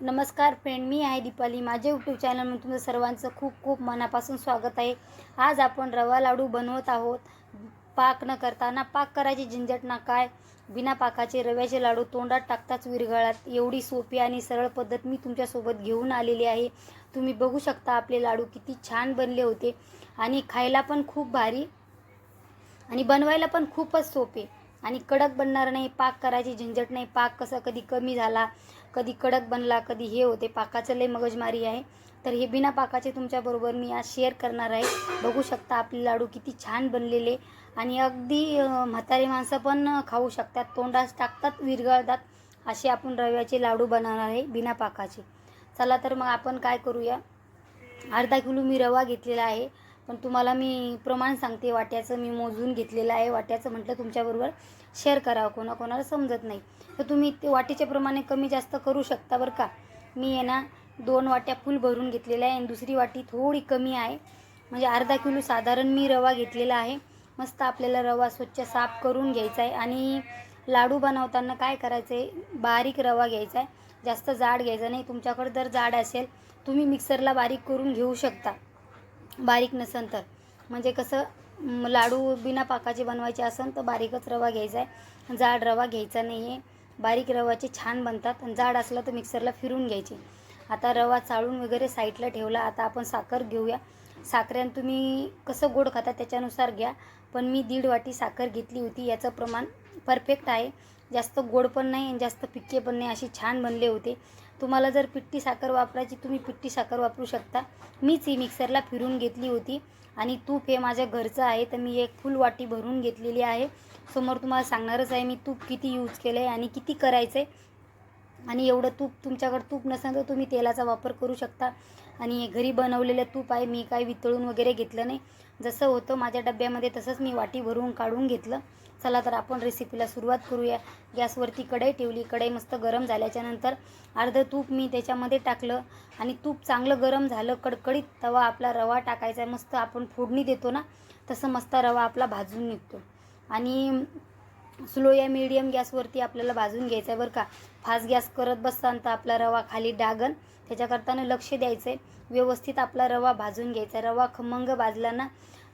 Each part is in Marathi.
नमस्कार फ्रेंड मी आहे दीपाली. माझ्या यूट्यूब चॅनलमध्ये तुमचं सर्वांचं खूप खूप मनापासून स्वागत आहे. आज आपण रवा लाडू बनवत आहोत. पाक न करताना पाक करायची झंझट ना काय? बिना पाकाचे रव्याचे लाडू तोंडात टाकताच विरघळात. एवढी सोपी आणि सरळ पद्धत मी तुमच्यासोबत घेऊन आलेली आहे. तुम्ही बघू शकता आपले लाडू किती छान बनले होते आणि खायला पण खूप भारी आणि बनवायला पण खूपच सोपे. आणि कडक बनणार नाही पाक करायची झंझट नाही. पाक कसा कधी कमी झाला कधी कडक बनला कधी हे होते. पाकाचं लय मगजमारी आहे. तर हे बिना पाकाचे तुमच्याबरोबर मी आज शेअर करणार आहे. बघू शकता आपले लाडू किती छान बनलेले. आणि अगदी म्हातारे म्हातारी माणसं पण खाऊ शकतात. तोंडास टाकतात विरघळतात. असे आपण रव्याचे लाडू बनवणार आहे बिना पाकाचे. चला तर मग आपण काय करूया? अर्धा किलो मी रवा घेतलेला आहे. पण तुम्हाला मी प्रमाण सांगते वाट्याचं मी मोजून घेतलेलं आहे. वाट्याचं म्हटलं तुमच्याबरोबर शेअर करावं कोणाकोणाला समजत नाही. तर तुम्ही ते वाटीच्या प्रमाणे कमी जास्त करू शकता बरं का. मी आहे ना दोन वाट्या फुल भरून घेतलेल्या आहे आणि दुसरी वाटी थोडी कमी आहे. म्हणजे अर्धा किलो साधारण मी रवा घेतलेला आहे. मस्त आपल्याला रवा स्वच्छ साफ करून घ्यायचा आहे आणि लाडू बनवताना काय करायचं आहे? बारीक रवा घ्यायचा आहे. जास्त जाड घ्यायचा नाही. तुमच्याकडे जर जाड असेल तुम्ही मिक्सरला बारीक करून घेऊ शकता. बारीक नसन तर. म्हणजे कसं लाडू बिना पाकाचे बनवायचे असेल तर बारीकच रवा घ्यायचा आहे. जाड रवा घ्यायचा नाही आहे बारीक रवाचे छान बनतात आणि जाड असलं तर मिक्सरला फिरून घ्यायचे. आता रवा चाळून वगैरे साईडला ठेवला आता आपण साखर घेऊया. साखरेनं तुम्ही कसं गोड खाता त्याच्यानुसार घ्या. पण मी दीड वाटी साखर घेतली होती याचं प्रमाण परफेक्ट आहे. जास्त गोड पण नाही आणि जास्त फिक्के पण नाही अशी छान बनले होते. तुम्हाला जर पिट्टी साखर वापरायची तुम्ही पिट्टी साखर वापरू शकता. मीच ही मिक्सरला फिरून घेतली होती आणि तूप हे माझ्या घरचं आहे तर मी एक फुल वाटी भरून घेतलेली आहे. समोर तुम्हाला सांगणारच आहे मी तूप किती यूज केलं आहे आणि किती करायचं आहे आणि एवढं तूप तुमच्याकडं तूप नसेल तर तुम्ही तेलाचा वापर करू शकता. आणि घरी बनवलेलं तूप आहे मी काय वितळून वगैरे घेतलं नाही. जसं होतं माझ्या डब्यामध्ये तसंच मी वाटी भरून काढून घेतलं. चला तर आपण रेसिपीला सुरुवात करूया. गॅसवरती कढई ठेवली. कढई मस्त गरम झाल्याच्यानंतर अर्धं तूप मी त्याच्यामध्ये टाकलं. आणि तूप चांगलं गरम झालं कडकडीत तवा आपला रवा टाकायचा आहे. मस्त आपण फोडणी देतो ना तसं मस्त रवा आपला भाजून निघतो. आणि स्लो या मीडियम गॅसवरती आपल्याला भाजून घ्यायचं आहे बरं का. फास्ट गॅस करत बसताना तर आपला रवा खाली डागन. त्याच्याकरताना लक्ष द्यायचं आहे व्यवस्थित आपला रवा भाजून घ्यायचा रवा खमंग भाजला ना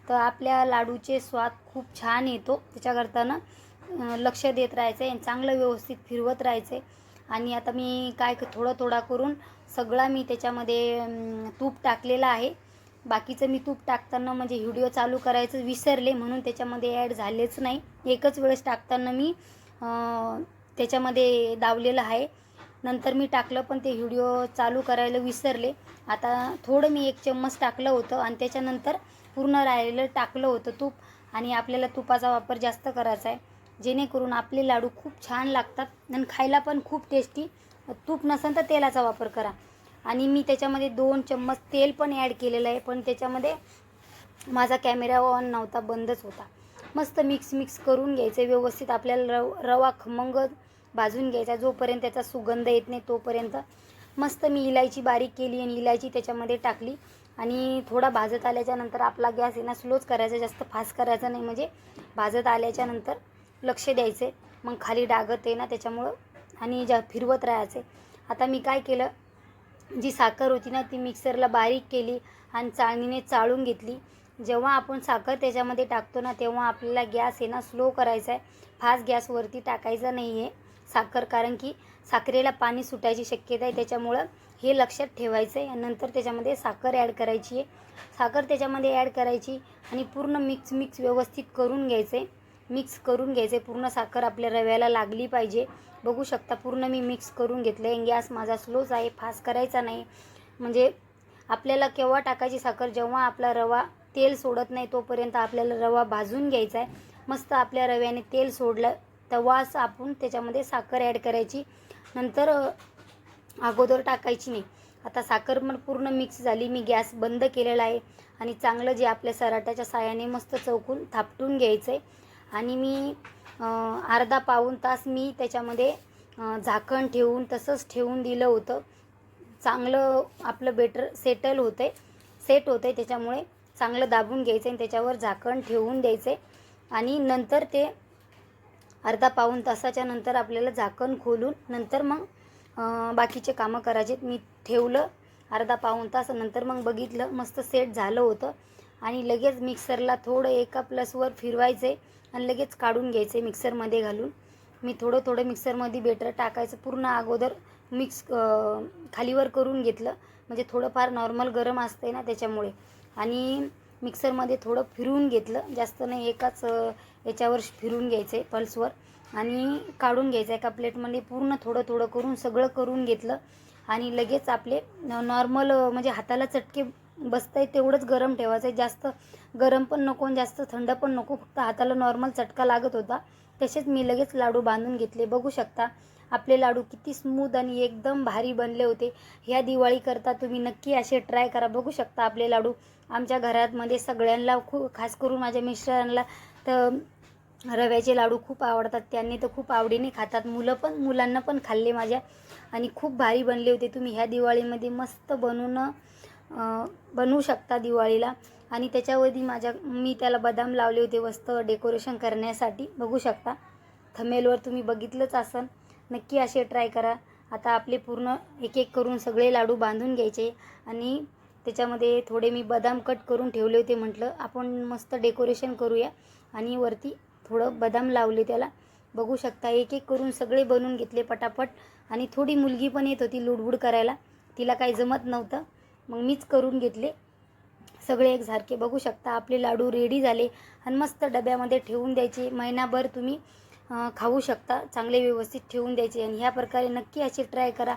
तर आपल्या लाडूचे स्वाद खूप छान येतो. त्याच्याकरताना ना लक्ष देत राहायचं आहे आणि चांगलं व्यवस्थित फिरवत राहायचं आहे आणि आता मी काय क- थोडं थोडा करून सगळा मी त्याच्यामध्ये तूप टाकलेलं आहे. बाकीचं मी तूप टाकताना म्हणजे व्हिडिओ चालू करायचं विसरले म्हणून त्याच्यामध्ये ॲड झालेच नाही. एकच वेळेस टाकताना मी त्याच्यामध्ये दावलेलं आहे. नंतर मी टाकलं पण ते व्हिडिओ चालू करायला विसरले. आता थोडं मी एक चम्मच टाकलं होतं आणि त्याच्यानंतर पूर्ण राहिलेलं टाकलं होतं तूप आणि आपल्याला तुपाचा वापर जास्त करायचा आहे. जेणेकरून आपले लाडू खूप छान लागतात आणि खायला पण खूप टेस्टी तूप नसेल तर तेलाचा वापर करा. आणि मी त्याच्यामध्ये दोन चम्मच तेल पण ॲड केलेलं आहे पण त्याच्यामध्ये माझा कॅमेरा ऑन नव्हता बंदच होता. मस्त मिक्स मिक्स करून घ्यायचं व्यवस्थित आपल्याला रव रवा खमंग भाजून घ्यायचा जोपर्यंत त्याचा सुगंध येत नाही तोपर्यंत. मस्त मी इलायची बारीक केली आणि इलायची त्याच्यामध्ये टाकली. आणि थोडा भाजत आल्याच्यानंतर आपला गॅस आहे ना स्लोच करायचा जास्त फास्ट करायचा नाही. म्हणजे भाजत आल्याच्यानंतर लक्ष द्यायचे मग खाली डागत आहे ना त्याच्यामुळं. आणि ज्या फिरवत राहायचे आता मी काय केलं? जी साखर होती ना ती मिक्सरला बारीक केली आणि चाळणीने चाळून घेतली. जेव्हा आपण साखर त्याच्यामध्ये टाकतो ना तेव्हा आपल्याला गॅस आहे ना स्लो करायचा आहे फास्ट गॅसवरती टाकायचा नाही आहे साखर कारण की साखरेला पाणी सुटायची शक्यता आहे. त्याच्यामुळं हे लक्षात ठेवायचं आहे नंतर त्याच्यामध्ये साखर ॲड करायची आहे. साखर त्याच्यामध्ये ॲड करायची आणि पूर्ण मिक्स मिक्स व्यवस्थित करून घ्यायचं आहे मिक्स करून घ्यायचे पूर्ण साखर आपल्या रव्याला लागली पाहिजे. बघू शकता पूर्ण मी मिक्स करून घेतलं आहे गॅस माझा स्लोच आहे. फास्ट करायचा नाही. म्हणजे आपल्याला केव्हा टाकायची साखर? जेव्हा आपला रवा तेल सोडत नाही तोपर्यंत आपल्याला रवा भाजून घ्यायचा आहे मस्त आपल्या रव्याने तेल सोडलं तेव्हाच आपण त्याच्यामध्ये साखर ॲड करायची. नंतर अगोदर टाकायची नाही. आता साखर पण पूर्ण मिक्स झाली. मी गॅस बंद केलेला आहे. आणि चांगलं जे आपल्या सराट्याच्या साह्याने मस्त चौकून थापटून घ्यायचं आहे आणि मी अर्धा पाऊण तास मी त्याच्यामध्ये झाकण ठेवून तसंच ठेवून दिलं होतं. चांगलं आपलं बेटर सेटल होतं आहे सेट होतं आहे त्याच्यामुळे चांगलं दाबून घ्यायचं आणि त्याच्यावर झाकण ठेवून द्यायचं आहे आणि नंतर ते अर्धा पाऊण तासाच्या नंतर आपल्याला झाकण खोलून नंतर मग बाकीचे कामं करायचे. मी ठेवलं अर्धा पाऊण तास नंतर मग बघितलं मस्त सेट झालं होतं. आणि लगेच मिक्सरला थोडं एका प्लसवर फिरवायचे आणि लगेच काढून घ्यायचे मिक्सरमध्ये घालून. मी थोडं थोडं मिक्सरमध्ये बेटर टाकायचं. पूर्ण अगोदर मिक्स खालीवर करून घेतलं. म्हणजे थोडंफार नॉर्मल गरम असते ना त्याच्यामुळे. आणि मिक्सरमध्ये थोडं फिरवून घेतलं. जास्त नाही एकाच याच्यावर फिरून घ्यायचं आहे पल्सवर आणि काढून घ्यायचं एका प्लेटमध्ये पूर्ण थोडं थोडं करून सगळं करून घेतलं. आणि लगेच आपले नॉर्मल म्हणजे हाताला चटके बसत आहे तेवढंच गरम ठेवायचं. आहे जास्त गरम पण नको आणि जास्त थंड पण नको. फक्त हाताला नॉर्मल चटका लागत होता. तसेच मी लगेच लाडू बांधून घेतले. बघू शकता आपले लाडू किती स्मूथ आणि एकदम भारी बनले होते. ह्या दिवाळीकरता तुम्ही नक्की असे ट्राय करा. बघू शकता आपले लाडू आमच्या घरातमध्ये सगळ्यांना खूप खास करून माझ्या मिस्टरांना तर रव्याचे लाडू खूप आवडतात. त्यांनी तर खूप आवडीने खातात. मुलं पण मुलांना पण खाल्ले माझ्या. आणि खूप भारी बनले होते तुम्ही. ह्या दिवाळीमध्ये मस्त बनवून बनवू शकता दिवाळीला. आणि त्याच्यावरती माझ्या मी त्याला बदाम लावले होते मस्त डेकोरेशन करण्यासाठी. बघू शकता. थमेलवर तुम्ही बघितलंच असन. नक्की असे ट्राय करा. आता आपले पूर्ण एक एक करून सगळे लाडू बांधून घ्यायचे. आणि त्याच्यामध्ये थोडे मी बदाम कट करून ठेवले होते म्हटलं. आपण मस्त डेकोरेशन करूया. आणि वरती थोडं बदाम लावले त्याला. बघू शकता एक एक करून सगळे बनवून घेतले पटापट. आणि थोडी मुलगी पण येत होती लुडबुड करायला. तिला काही जमत नव्हतं. मग मीच करून घेतले. सगळे एकसारखे बघू शकता आपले लाडू रेडी झाले. आणि मस्त डब्यामध्ये ठेवून द्यायचे. महिनाभर तुम्ही खाऊ शकता. चांगले व्यवस्थित ठेवून द्यायचे. आणि ह्या प्रकारे नक्की अशी ट्राय करा.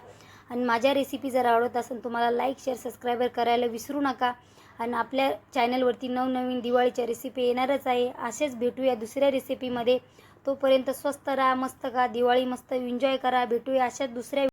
आणि माझ्या रेसिपी जर आवडत असेल तुम्हाला लाईक शेअर सबस्क्राईबर करायला विसरू नका. आणि आपल्या चॅनलवरती नवनवीन दिवाळीच्या रेसिपी येणारच आहे. असेच भेटूया दुसऱ्या रेसिपीमध्ये तोपर्यंत स्वस्त राहा मस्त का दिवाळी मस्त एन्जॉय करा. भेटूया अशाच दुसऱ्या